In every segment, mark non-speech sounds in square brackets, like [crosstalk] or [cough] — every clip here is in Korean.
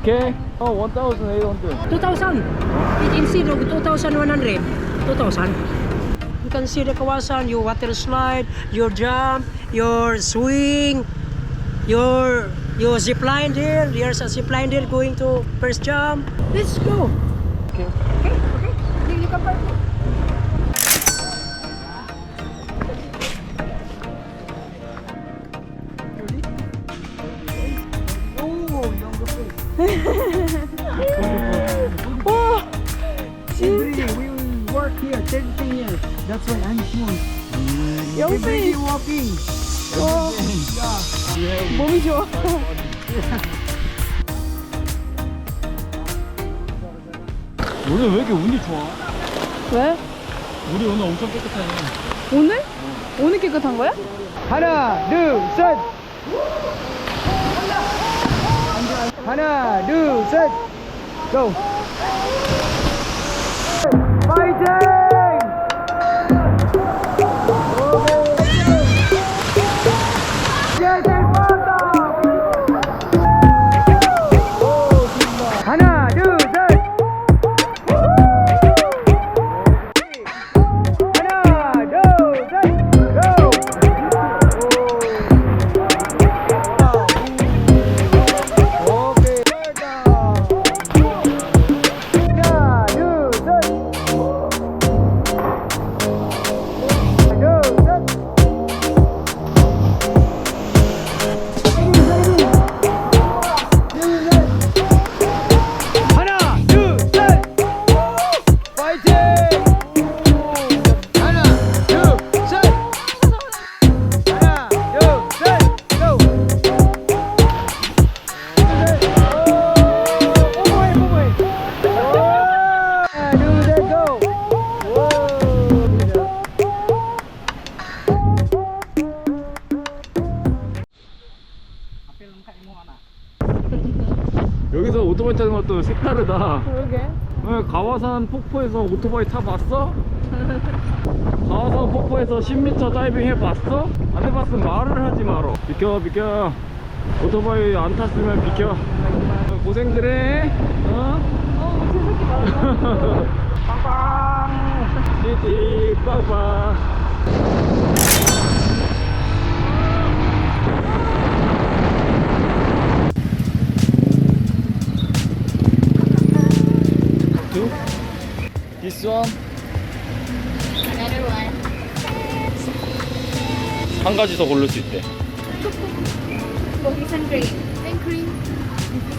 Okay. Oh, 1,800. 2,000. It instead of 2,100. 2,000. You can see the Kawasan, your water slide, your jump, your swing, your your zip line there. There's a zip line there going to first jump. Let's go. Okay. 와 Every day we will work here 10 years. That's why I'm small. Every day 영생 walking. 와 몸이 좋아 오늘 왜 이렇게 운이 좋아? 왜? 우리 오늘 엄청 깨끗하네. 오늘? 오늘 깨끗한 거야? 하나, 둘, 셋. 하나, 둘, 셋. Go. 가와산 폭포에서 오토바이 타봤어? 가와산 폭포에서 10m 다이빙 해봤어? 안 해봤으면 말을 하지 마라. 비켜, 비켜. 오토바이 안 탔으면 비켜. 고생들 해. 어? 어 세상에 많아 [laughs] 빵빵. 띠띠, 빵빵. This one. Another one. 한 가지 더 고를 수 있대. Cookies and cream. And cream.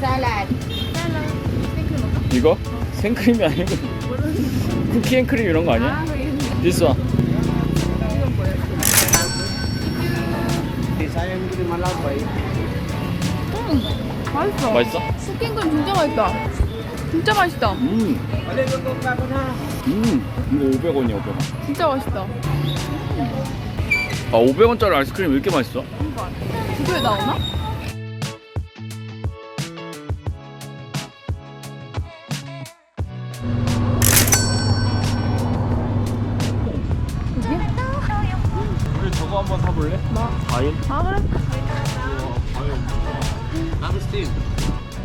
Salad. Salad. 이거? 생크림이 아니고 쿠키 앤 크림 이런 거 아니야? This one. 맛있어 맛있어? 스킨 크림 진짜 맛있다 진짜 맛있다 음. 음. 이거 500원이야, 500원. 진짜 맛있다 아, 500원짜리 아이스크림 왜 이렇게 맛있어? 비교에 나오나? 그게? 우리 저거 한번 사볼래? 뭐? 과일? 아 그래? 나도 스팀.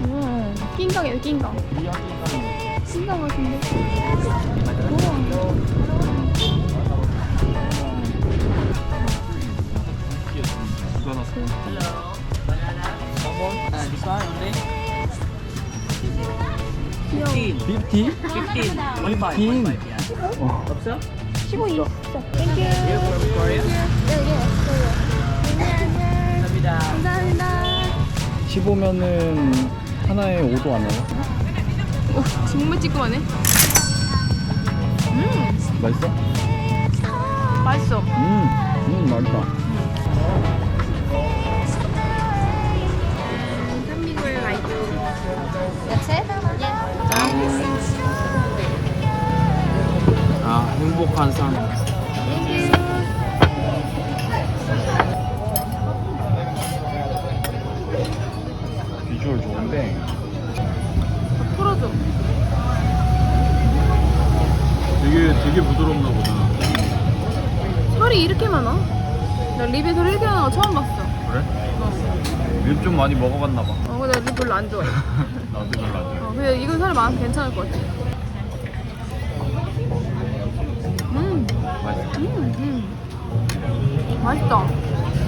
음 낑깡이다 낑깡 이야기가 진짜 맛있는데? 누가 났어? 귀여워 50? 15? 어. 15 있어 땡큐 감사합니다 15면은 하나에 5도 안 해요? 오 정말 찌끔하네 음 맛있어? 맛있어 음, 음, 맛있다. 비주얼 좋은데 풀어줘 되게 되게 부드럽나 보다. 살이 이렇게 많아? 나 립에 살 이렇게 많은 거 처음 봤어 그래? 립좀 많이 먹어봤나 봐. 어, 어, 나 이거 별로 안 좋아해. [laughs] 나도 별로 안 좋아해. 어, 근데 이건 사람 많아서 괜찮을 것 같아. 음, 맛있어. 음, 음. 맛있다.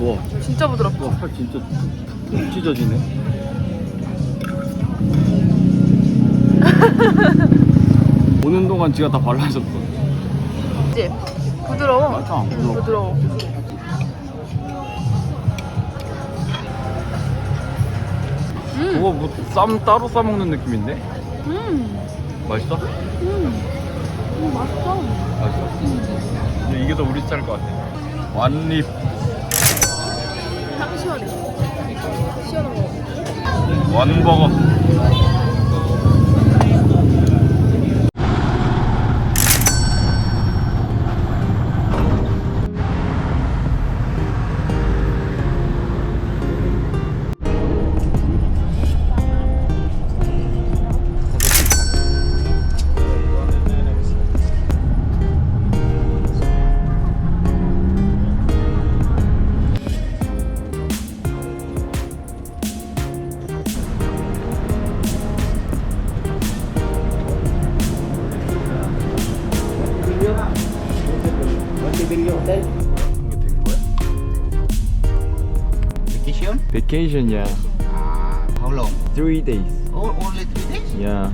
우와. 진짜 부드럽고. 와, 팔 진짜 푹 찢어지네. [laughs] 오는 동안 지가 다 발라줬어. 그치? 부드러워. 맞아, 부드러워. 부드러워. 음, 그거 뭐 쌈 따로 싸 먹는 느낌인데? 음, 맛있어? 음. 음, 맛있어. 맛있어. 근데 이게 더 우리 스타일 것 같아. 완립. 거. 완버거. vacation, yeah. Uh, how long? Three days. Oh, only three days? Yeah.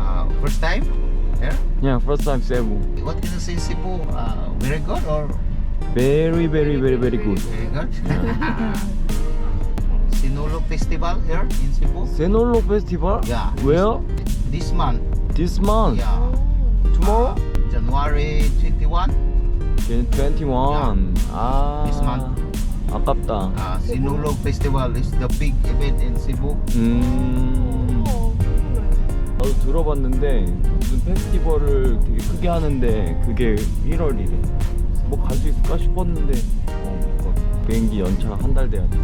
Uh, first time here? Yeah, first time Cebu. What can you say Cebu? Uh, very good or? Very, very, very, very good. Very good. [laughs] Sinolo Festival here in Cebu? Sinolo Festival? Yeah. Well? This month. This month? Yeah. Oh. Tomorrow? Uh, January 21? 21. Yeah. Ah. This month. 아깝다. Uh, Sinulog Festival is the big event in Cebu. 음. 나도 들어봤는데 무슨 페스티벌을 되게 크게 하는데 그게 1월이래. 뭐 갈 수 있을까 싶었는데 어, 못 가. 비행기 연차 한 달 돼야 돼.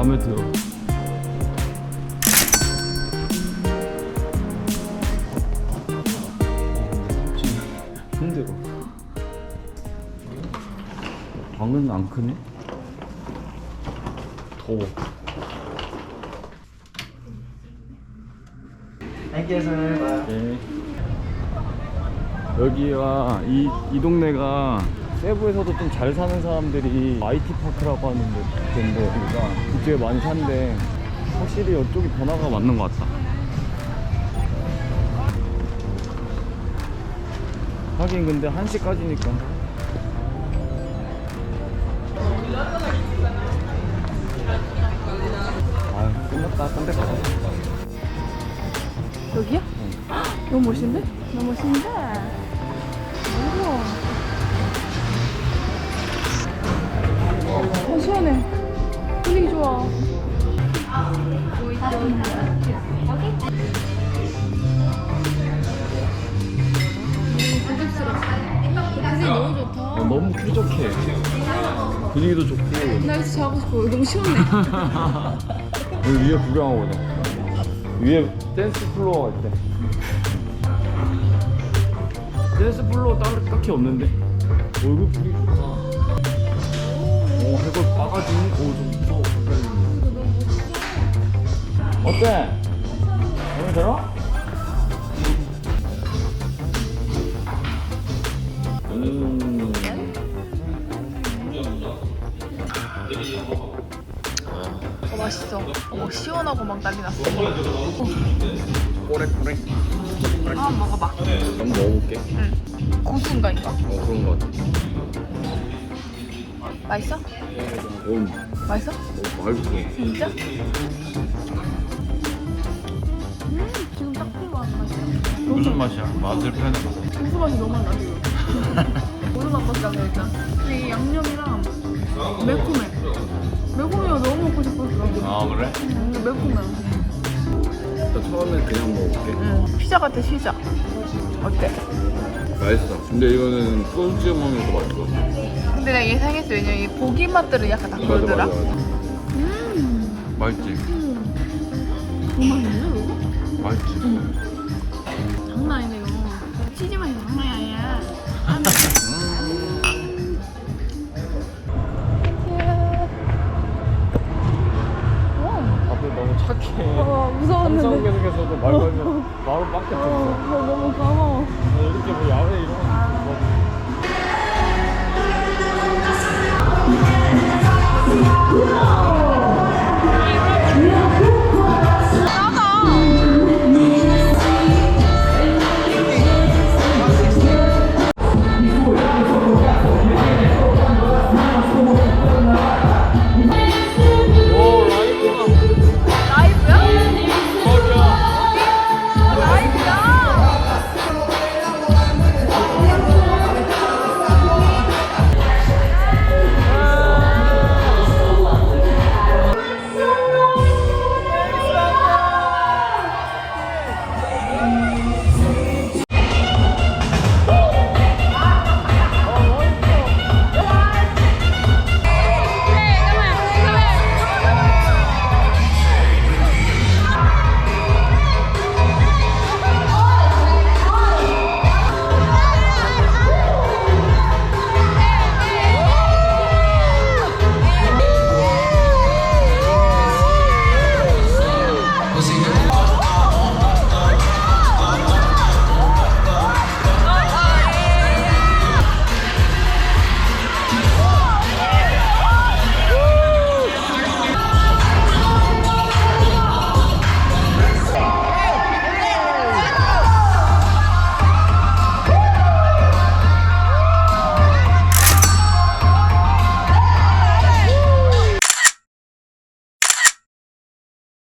마음에 들어. 힘들어. 방은 안 크네? 더워. Thank you, sir. 네. 여기가 이, 이 동네가 세부에서도 좀 잘 사는 사람들이 IT 파크라고 하는 데인데 여기가 그쪽에 많이 산대 확실히 이쪽이 변화가 맞는 것 같다 하긴 근데 1시까지니까 아유 끝났다 딴 데 가자 여기야? 너무 멋있는데? 너무 멋있는데? 너무 좋다. 어, 너무 쾌적해 분위기도 좋고 나 여기서 자고 싶어. 너무 시원해. [laughs] 여기 위에 구경하고 오자 위에 댄스 플로어가 있대 댄스 플로어 따로 딱히 없는데 어 이거 분위기 좋다 오 해골 바가지 오좀 어때? 마음에 들어? 음 어, 맛있어. 어, 시원하고 막 난리 났어. 꼬레 꼬레 한번 먹어봐. 한번 먹어볼게 응. 고수인가 이거? 어 그런 거 같아 맛있어? 어, 맛있어? 어 맛있어 진짜? 음, 지금 딱 필요한 맛이야. 무슨 맛이야? 맛을 표현해봐 고수 맛이 너무 안 나지. 고수 맛밖에 안 나, 일단. 근데 이 양념이랑 매콤해. 매콤해요. 너무 먹고 싶었어. 아 그래? 음, 근데 매콤해. 나 처음에 그냥 응. 피자 같아, 피자. 어때? 맛있어 근데 이거는 소스 찍어 먹는 게더 맛있어 근데 내가 예상했어. 왜냐면 이 고기 맛들은 약간 다 맞아 그러더라. 맞아 맞아 근데 맛있지? 정말이에요 이거? 맛있지? 장난 아니네요. 치즈 맛이 장난이 아니야. 다들 너무 착해. 어 무서웠는데. 삼성 계속해서도 말 걸면 바